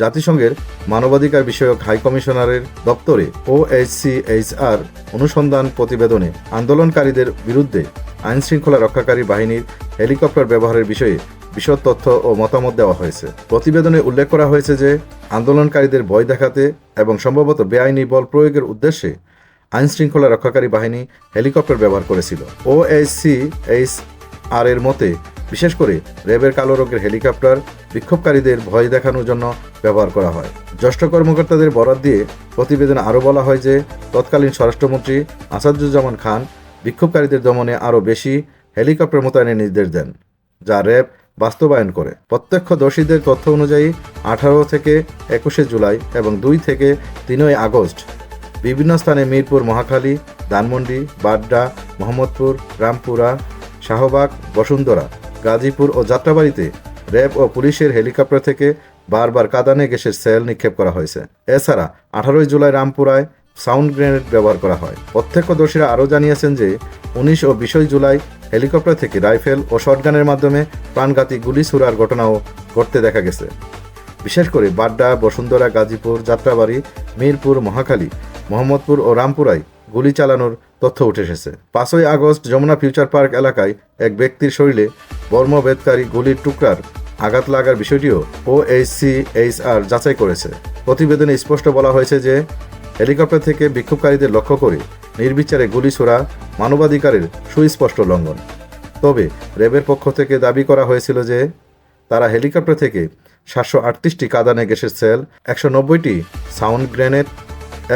জাতিসংঘের মানবাধিকার বিষয়ক হাই কমিশনারের দপ্তরে ওএইচসিএইচআর অনুসন্ধান প্রতিবেদনে আন্দোলনকারীদের বিরুদ্ধে আইনশৃঙ্খলা রক্ষাকারী বাহিনীর হেলিকপ্টার ব্যবহারের বিষয়ে বিশদ তথ্য ও মতামত দেওয়া হয়েছে। প্রতিবেদনে উল্লেখ করা হয়েছে যে, আন্দোলনকারীদের ভয় দেখাতে এবং সম্ভবত বেআইনি বল প্রয়োগের উদ্দেশ্যে আইন শৃঙ্খলা রক্ষাকারী বাহিনী হেলিকপ্টার ব্যবহার করেছিল। ওএইচসি এইচ আর এর মতে বিশেষ করে র্যাবের কালো রঙের হেলিকপ্টার বিক্ষোভকারীদের ভয় দেখানোর জন্য ব্যবহার করা হয়। জ্যেষ্ঠ কর্মকর্তাদের বরাত দিয়ে প্রতিবেদনে আরও বলা হয় যে, তৎকালীন স্বরাষ্ট্রমন্ত্রী আসাদুজ্জামান খান বিক্ষোভকারীদের দমনে আরও বেশি হেলিকপ্টার মোতায়েনের নির্দেশ দেন, যা র্যাব বাস্তবায়ন করে। প্রত্যক্ষদর্শীদের তথ্য অনুযায়ী আঠারো থেকে একুশে জুলাই এবং দুই থেকে তিনই আগস্ট বিভিন্ন স্থানে মিরপুর, মহাখালী, ধানমন্ডি, বাড্ডা, মোহাম্মদপুর, রামপুরা, শাহবাগ, বসুন্ধরা গাজীপুর ও যাত্রাবাড়িতে র্যাব ও পুলিশের হেলিকপ্টার থেকে বারবার কাদানে গ্যাসের সেল নিক্ষেপ করা হয়েছে। এছাড়া আঠারোই জুলাই রামপুরায় সাউন্ড গ্রেনেড ব্যবহার করা হয়। প্রত্যক্ষদর্শীরা আরও জানিয়েছেন যে, উনিশ ও বিশই জুলাই হেলিকপ্টার থেকে রাইফেল ও শটগানের মাধ্যমে প্রাণঘাতী গুলি ছুড়ার ঘটনাও ঘটতে দেখা গেছে। বিশেষ করে বাড্ডা, বসুন্ধরা, গাজীপুর, যাত্রাবাড়ি, মিরপুর, মহাখালী, মোহাম্মদপুর ও রামপুরায় গুলি চালানোর তথ্য উঠে এসেছে। পাঁচই আগস্ট যমুনা ফিউচার পার্ক এলাকায় এক ব্যক্তির শরীরে বর্মভেদকারী গুলির টুকরার আঘাত লাগার বিষয়টিও ও এইচ আর যাচাই করেছে। প্রতিবেদনে স্পষ্ট বলা হয়েছে যে, হেলিকপ্টার থেকে বিক্ষোভকারীদের লক্ষ্য করে নির্বিচারে গুলি ছোড়া মানবাধিকারের সুস্পষ্ট লঙ্ঘন। তবে র্যাবের পক্ষ থেকে দাবি করা হয়েছিল যে, তারা হেলিকপ্টার থেকে সাতশো আটত্রিশটি কাদানে গ্যাসের সেল, একশো নব্বইটি সাউন্ড গ্রেনেড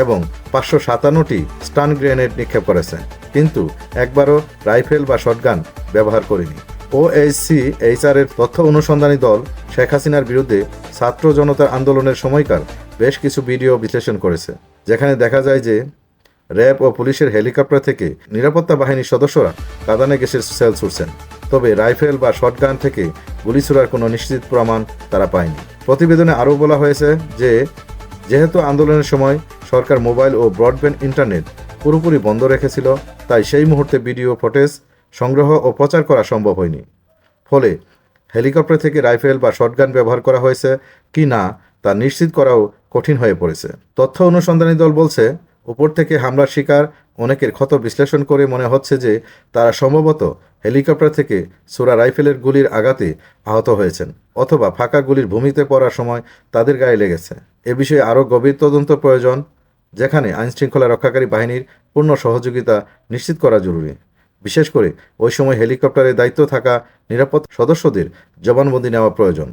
এবং পাঁচশো সাতান্নটি স্টান গ্রেনেড নিক্ষেপ করেছে, কিন্তু একবারও রাইফেল বা শটগান ব্যবহার করেনি। ওএইচসি এইচআর এর তথ্য অনুসন্ধানী দল শেখ হাসিনার বিরুদ্ধে ছাত্র জনতার আন্দোলনের সময়কার বেশ কিছু ভিডিও বিশ্লেষণ করেছে, যেখানে দেখা যায় যে র্যাব ও পুলিশের হেলিকপ্টার থেকে নিরাপত্তা বাহিনীর সদস্যরা কাদানে গ্যাসের সেল ছুটছেন তবে রাইফেল বা শটগান থেকে গুলি ছোড়ার কোনো নিশ্চিত প্রমাণ তারা পায়নি। প্রতিবেদনে আরও বলা হয়েছে যে, যেহেতু আন্দোলনের সময় সরকার মোবাইল ও ব্রডব্যান্ড ইন্টারনেট পুরোপুরি বন্ধ রেখেছিল, তাই সেই মুহূর্তে ভিডিও ফুটেজ সংগ্রহ ও প্রচার করা সম্ভব হয়নি। ফলে হেলিকপ্টার থেকে রাইফেল বা শটগান ব্যবহার করা হয়েছে কি না তা নিশ্চিত করাও কঠিন হয়ে পড়েছে। তথ্য অনুসন্ধানী দল বলছে, উপর থেকে হামলার শিকার অনেকের ক্ষত বিশ্লেষণ করে মনে হচ্ছে যে তারা সম্ভবত হেলিকপ্টার থেকে সোরা রাইফেলের গুলির আঘাতে আহত হয়েছেন অথবা ফাঁকা গুলির ভূমিতে পড়ার সময় তাদের গায়ে লেগেছে। এ বিষয়ে আরও গভীর তদন্ত প্রয়োজন যেখানে আইনশৃঙ্খলা রক্ষাকারী বাহিনীর পূর্ণ সহযোগিতা নিশ্চিত করা জরুরি। বিশেষ করে ওই সময় হেলিকপ্টারের দায়িত্ব থাকা নিরাপদ সদস্যদের জবানবন্দি নেওয়া প্রয়োজন।